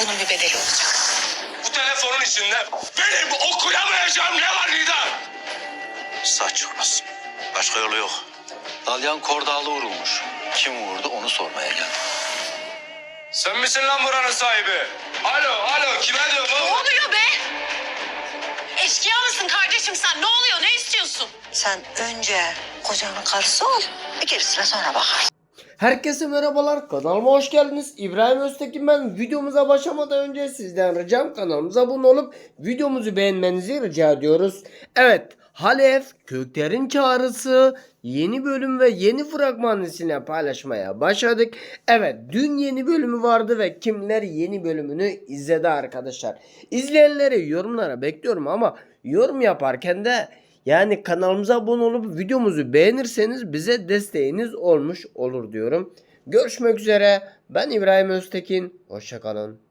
Bunun bir bedeli olacak. Bu telefonun içinde benim okuyamayacağım ne var Nida? Saç çıkmasın. Başka yolu yok. Dalyan kordağlı vurulmuş. Kim vurdu onu sormaya geldim. Sen misin lan buranın sahibi? Alo, alo kime diyorum Ne oğlum? oluyor be? Eşkıya mısın kardeşim sen? Ne oluyor? Ne istiyorsun? Sen önce kocanın karısı ol. Gerisine sonra bakarsın. Herkese merhabalar kanalıma hoş geldiniz. İbrahim Öztekin ben. Videomuza başlamadan önce sizden ricam kanalımıza abone olup videomuzu beğenmenizi rica ediyoruz. Evet Halef Köklerin Çağrısı yeni bölüm ve yeni fragman sizinle paylaşmaya başladık. Evet dün yeni bölümü vardı ve kimler yeni bölümünü izledi arkadaşlar. İzleyenleri yorumlara bekliyorum ama yorum yaparken de yani kanalımıza abone olup videomuzu beğenirseniz bize desteğiniz olmuş olur diyorum. Görüşmek üzere. Ben İbrahim Öztekin. Hoşçakalın.